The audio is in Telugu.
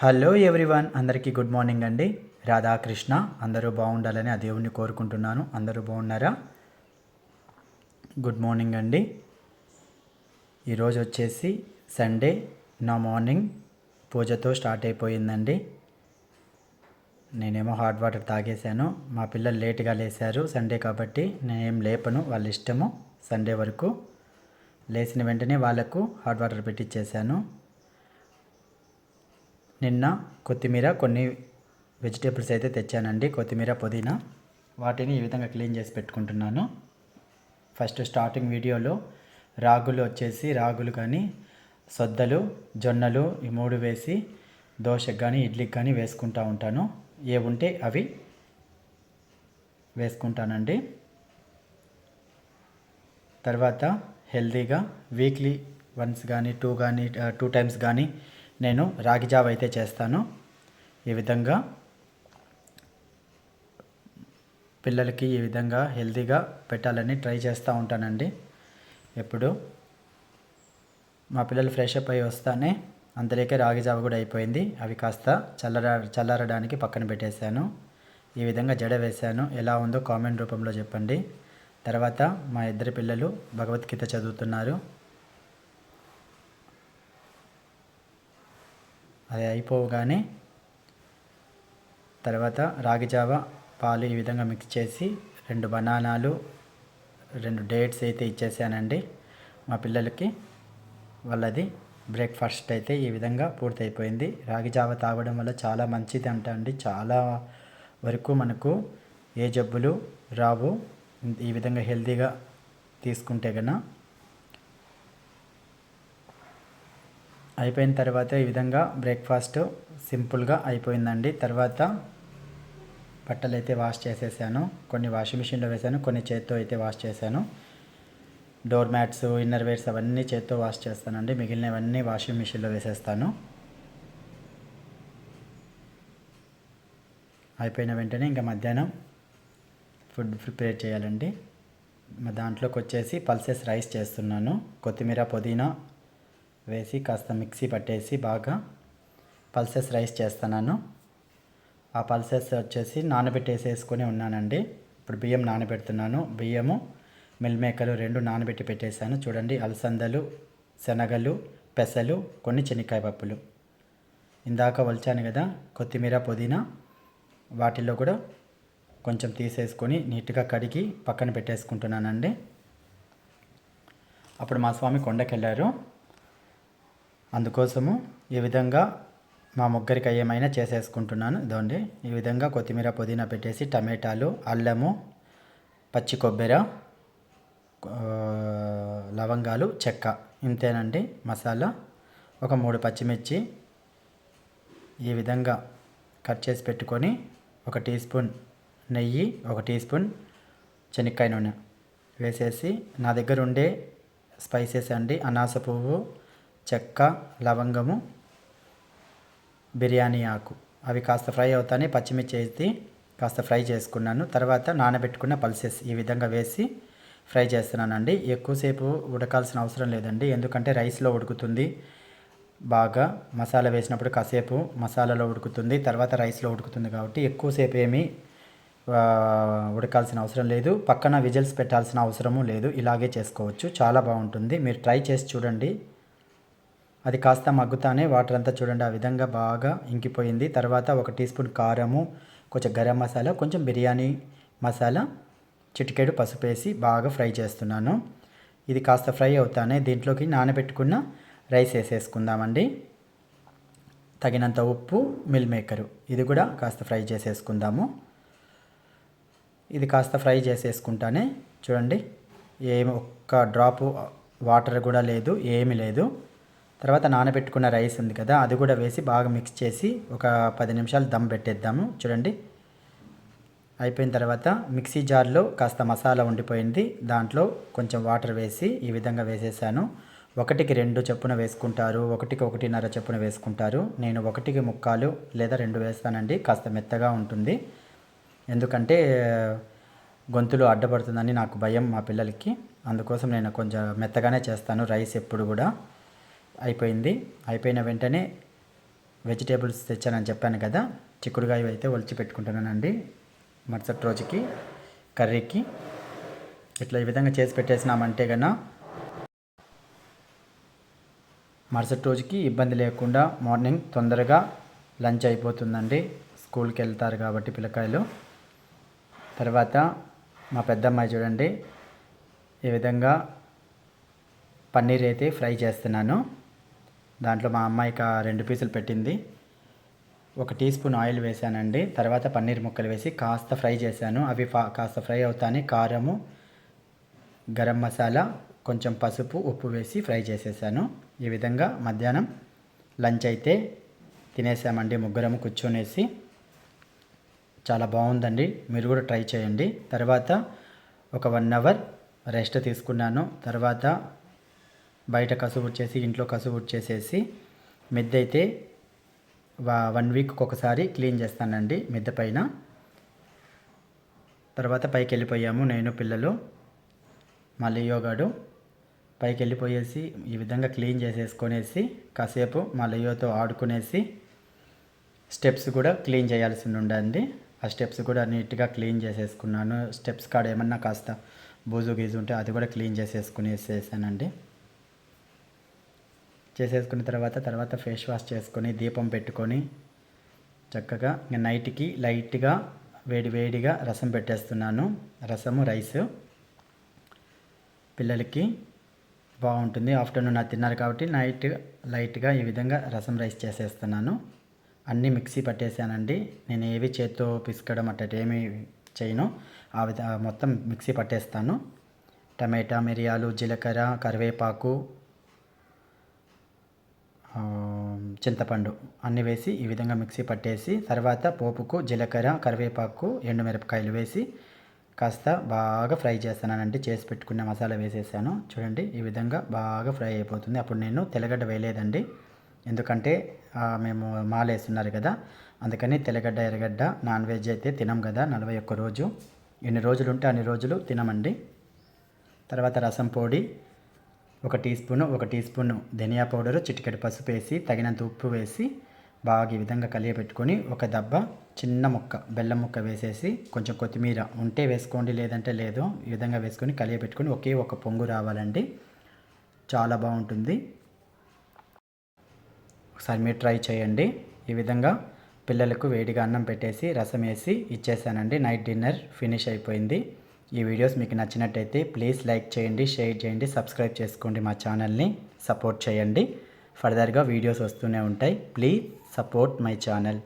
హలో ఎవ్రీవన్ అందరికీ గుడ్ మార్నింగ్ అండి. రాధాకృష్ణ అందరూ బాగుండాలని ఆ దేవుణ్ణి కోరుకుంటున్నాను. అందరూ బాగున్నారా? గుడ్ మార్నింగ్ అండి. ఈరోజు వచ్చేసి సండే నా మార్నింగ్ పూజతో స్టార్ట్ అయిపోయిందండి. నేనేమో హాట్ వాటర్ తాగేశాను. మా పిల్లలు లేట్గా లేశారు సండే కాబట్టి నేనేం లేపను వాళ్ళ ఇష్టము సండే వరకు. లేచిన వెంటనే వాళ్ళకు హాట్ వాటర్ పెట్టించేశాను నిన్న కొత్తిమీర కొన్ని వెజిటేబుల్స్ అయితే తెచ్చానండి. కొత్తిమీర పుదీనా. వాటిని ఈ విధంగా క్లీన్ చేసి పెట్టుకుంటున్నాను. ఫస్ట్ స్టార్టింగ్ వీడియోలో రాగులు వచ్చేసి రాగులు కానీ సొద్దలు జొన్నలు ఈ మూడు వేసి దోశకు కానీ ఇడ్లీకి కానీ వేసుకుంటూ ఉంటాను. ఏ ఉంటే అవి వేసుకుంటానండి. తర్వాత హెల్తీగా వీక్లీ వన్స్ కానీ టూ కానీ టూ టైమ్స్ కానీ నేను రాగి జావ అయితే చేస్తాను. ఈ విధంగా పిల్లలకి ఈ విధంగా హెల్తీగా పెట్టాలని ట్రై చేస్తూ ఉంటానండి. ఎప్పుడు మా పిల్లలు ఫ్రెష్ అప్ అయ్యి వస్తానే అంతలోకే రాగి జావ కూడా అయిపోయింది. అవి కాస్త చల్లరా చల్లారడానికి పక్కన పెట్టేశాను. ఈ విధంగా జడ వేశాను. ఎలా ఉందో కామెంట్ రూపంలో చెప్పండి. తర్వాత మా ఇద్దరు పిల్లలు భగవద్గీత చదువుతున్నారు. అది అయిపోగానే తర్వాత రాగి జావ పాలు ఈ విధంగా మిక్స్ చేసి రెండు బనానాలు రెండు డేట్స్ అయితే ఇచ్చేసానండి. మా పిల్లలకి వాళ్ళది బ్రేక్ఫాస్ట్ అయితే ఈ విధంగా పూర్తయిపోయింది. రాగి జావ తాగడం వల్ల చాలా మంచిది అంట అండి. చాలా వరకు మనకు ఏ జబ్బులు రావు. ఈ విధంగా హెల్తీగా తీసుకుంటే కన్నా అయిపోయిన తర్వాత ఈ విధంగా బ్రేక్ఫాస్ట్ సింపుల్గా అయిపోయిందండి. తర్వాత బట్టలు అయితే వాష్ చేసేసాను. కొన్ని వాషింగ్ మిషన్లో వేసాను కొన్ని చేత్తో అయితే వాష్ చేశాను. డోర్ మ్యాట్స్ ఇన్నర్ వేర్స్ అవన్నీ చేత్తో వాష్ చేస్తానండి. మిగిలినవన్నీ వాషింగ్ మిషన్లో వేసేస్తాను. అయిపోయిన వెంటనే ఇంకా మధ్యాహ్నం ఫుడ్ ప్రిపేర్ చేయాలండి. దాంట్లోకి వచ్చేసి పల్సెస్ రైస్ చేస్తున్నాను. కొత్తిమీర పుదీనా వేసి కాస్త మిక్సీ పట్టేసి బాగా పల్సెస్ రైస్ చేస్తున్నాను. ఆ పల్సెస్ వచ్చేసి నానబెట్టేసేసుకొని ఉన్నానండి. ఇప్పుడు బియ్యం నానబెడుతున్నాను. బియ్యము మిల్ మేకలు రెండు నానబెట్టి పెట్టేశాను. చూడండి అలసందలు శనగలు పెసలు కొన్ని చెనిక్కాయ పప్పులు. ఇందాక వలిచాను కదా కొత్తిమీర పుదీనా వాటిల్లో కూడా కొంచెం తీసేసుకొని నీట్గా కడిగి పక్కన పెట్టేసుకుంటున్నానండి. అప్పుడు మా స్వామి కొండకెళ్ళారు. అందుకోసము ఈ విధంగా మా ముగ్గురికి ఏమైనా చేసేసుకుంటున్నాను. ఇదండి. ఈ విధంగా కొత్తిమీర పుదీనా పెట్టేసి టమాటాలు అల్లము పచ్చి కొబ్బరి లవంగాలు చెక్క ఇంతేనండి. మసాలా ఒక మూడు పచ్చిమిర్చి ఈ విధంగా కట్ చేసి పెట్టుకొని ఒక టీ స్పూన్ నెయ్యి ఒక టీ స్పూన్ శనక్కాయ నూనె వేసేసి నా దగ్గర ఉండే స్పైసెస్ అండి. అనాస పువ్వు చెక్క లవంగము బిర్యానీ ఆకు. అవి కాస్త ఫ్రై అవుతానే పచ్చిమిర్చి వేసి కాస్త ఫ్రై చేసుకున్నాను. తర్వాత నానబెట్టుకున్న పల్సెస్ ఈ విధంగా వేసి ఫ్రై చేస్తున్నానండి. ఎక్కువసేపు ఉడకాల్సిన అవసరం లేదండి. ఎందుకంటే రైస్లో ఉడుకుతుంది. బాగా మసాలా వేసినప్పుడు కాసేపు మసాలాలో ఉడుకుతుంది. తర్వాత రైస్లో ఉడుకుతుంది కాబట్టి ఎక్కువసేపు ఏమీ ఉడకాల్సిన అవసరం లేదు. పక్కన విజిల్స్ పెట్టాల్సిన అవసరము లేదు. ఇలాగే చేసుకోవచ్చు. చాలా బాగుంటుంది. మీరు ట్రై చేసి చూడండి. అది కాస్త మగ్గుతానే వాటర్ అంతా చూడండి ఆ విధంగా బాగా ఇంకిపోయింది. తర్వాత ఒక టీ స్పూన్ కారము కొంచెం గరం మసాలా కొంచెం బిర్యానీ మసాలా చిటికెడు పసుపు వేసి బాగా ఫ్రై చేస్తున్నాను. ఇది కాస్త ఫ్రై అవుతానే దీంట్లోకి నానబెట్టుకున్న రైస్ వేసేసుకుందామండి. తగినంత ఉప్పు మిల్ మేకరు. ఇది కూడా కాస్త ఫ్రై చేసేసుకుందాము. ఇది కాస్త ఫ్రై చేసేసుకుంటానే చూడండి ఏమి ఒక్క డ్రాపు వాటర్ కూడా లేదు ఏమి లేదు. తర్వాత నానబెట్టుకున్న రైస్ ఉంది కదా అది కూడా వేసి బాగా మిక్స్ చేసి ఒక పది నిమిషాలు దమ్ పెట్టేద్దాము. చూడండి. అయిపోయిన తర్వాత మిక్సీ జార్లో కాస్త మసాలా ఉండిపోయింది. దాంట్లో కొంచెం వాటర్ వేసి ఈ విధంగా వేసేసాను. ఒకటికి రెండు చొప్పున వేసుకుంటారు ఒకటికి ఒకటిన్నర చొప్పున వేసుకుంటారు. నేను ఒకటికి ముక్కాలు లేదా రెండు వేస్తానండి కాస్త మెత్తగా ఉంటుంది. ఎందుకంటే గొంతులు అడ్డపడుతుందని నాకు భయం మా పిల్లలకి. అందుకోసం నేను కొంచెం మెత్తగానే చేస్తాను రైస్ ఎప్పుడు కూడా. అయిపోయింది. అయిపోయిన వెంటనే వెజిటేబుల్స్ తెచ్చానని చెప్పాను కదా చిక్కుడుగాయ అయితే ఒలిచి పెట్టుకుంటున్నానండి. మరుసటి రోజుకి కర్రీకి. ఇట్లా ఈ విధంగా చేసి పెట్టేసినామంటే కన్నా మరుసటి రోజుకి ఇబ్బంది లేకుండా మార్నింగ్ తొందరగా లంచ్ అయిపోతుందండి. స్కూల్కి వెళ్తారు కాబట్టి పిల్లకాయలు. తర్వాత మా పెద్దమ్మాయి చూడండి ఈ విధంగా పన్నీర్ అయితే ఫ్రై చేస్తున్నాను. దాంట్లో మా అమ్మాయికి రెండు పీసులు పెట్టింది. ఒక టీ స్పూన్ ఆయిల్ వేసానండి తర్వాత పన్నీర్ ముక్కలు వేసి కాస్త ఫ్రై చేశాను. అవి కాస్త ఫ్రై అవుతానే కారము గరం మసాలా కొంచెం పసుపు ఉప్పు వేసి ఫ్రై చేసేసాను. ఈ విధంగా మధ్యాహ్నం లంచ్ అయితే తినేసామండి ముగ్గురం కూర్చొనేసి. చాలా బాగుందండి. మీరు కూడా ట్రై చేయండి. తర్వాత ఒక వన్ అవర్ రెస్ట్ తీసుకున్నాను. తర్వాత బయట కసువు చేసి ఇంట్లో కసువు చేసేసి మిద్దె అయితే వన్ వీక్కి ఒకసారి క్లీన్ చేస్తానండి మిద్దె పైన. తర్వాత పైకి వెళ్ళిపోయాము నేను పిల్లలు మళ్ళీ యోగాడు. పైకి వెళ్ళిపోయేసి ఈ విధంగా క్లీన్ చేసేసుకొనేసి కాసేపు మా ఆడుకునేసి స్టెప్స్ కూడా క్లీన్ చేయాల్సి ఉండండి ఆ స్టెప్స్ కూడా నీట్గా క్లీన్ చేసేసుకున్నాను. స్టెప్స్ కాడ ఏమన్నా కాస్త బూజు గీజు ఉంటే అది కూడా క్లీన్ చేసేసుకునేసేసానండి. చేసేసుకున్న తర్వాత తర్వాత ఫేస్ వాష్ చేసుకొని దీపం పెట్టుకొని చక్కగా ఇంకా నైట్కి లైట్గా వేడి వేడిగా రసం పెట్టేస్తున్నాను. రసము రైస్. పిల్లలకి బాగుంటుంది. ఆఫ్టర్నూన్ అది తిన్నారు కాబట్టి నైట్ లైట్గా ఈ విధంగా రసం రైస్ చేసేస్తున్నాను. అన్నీ మిక్సీ పట్టేసానండి. నేను ఏవి చేత్తో పిసకడం అట్ట ఏమి చేయను. ఆ విధ మొత్తం మిక్సీ పట్టేస్తాను. టమాటా మిరియాలు జీలకర్ర కరివేపాకు చింతపండు అన్నీ వేసి ఈ విధంగా మిక్సీ పట్టేసి తర్వాత పోపుకు జీలకర్ర కరివేపాకు ఎండుమిరపకాయలు వేసి కాస్త బాగా ఫ్రై చేస్తానంటే చేసి పెట్టుకున్న మసాలా వేసేసాను. చూడండి ఈ విధంగా బాగా ఫ్రై అయిపోతుంది. అప్పుడు నేను తెల్లగడ్డ వేయలేదండి. ఎందుకంటే మేము మాలేస్తున్నారు కదా. అందుకని తెల్లగడ్డ ఎర్రగడ్డ నాన్ వెజ్ అయితే తినం కదా నలభై ఒక్క రోజు. ఎన్ని రోజులు ఉంటే అన్ని రోజులు తినమండి. తర్వాత రసం పొడి ఒక టీ స్పూను ఒక టీ స్పూను ధనియా పౌడరు చిటికెడు పసుపు వేసి తగినంత ఉప్పు వేసి బాగా ఈ విధంగా కలియబెట్టుకొని ఒక దబ్బ చిన్న ముక్క బెల్లం ముక్క వేసేసి కొంచెం కొత్తిమీర ఉంటే వేసుకోండి లేదంటే లేదు ఈ విధంగా వేసుకొని కలియబెట్టుకొని ఒకే ఒక పొంగు రావాలండి. చాలా బాగుంటుంది. ఒకసారి మీరు ట్రై చేయండి. ఈ విధంగా పిల్లలకు వేడిగా అన్నం పెట్టేసి రసం వేసి ఇచ్చేసానండి. నైట్ డిన్నర్ ఫినిష్ అయిపోయింది. ఈ వీడియోస్ మీకు నచ్చినట్టయితే ప్లీజ్ లైక్ చేయండి షేర్ చేయండి సబ్స్క్రైబ్ చేసుకోండి మా ఛానల్ని. సపోర్ట్ చేయండి. ఫర్దర్గా వీడియోస్ వస్తూనే ఉంటాయి. Please support my channel.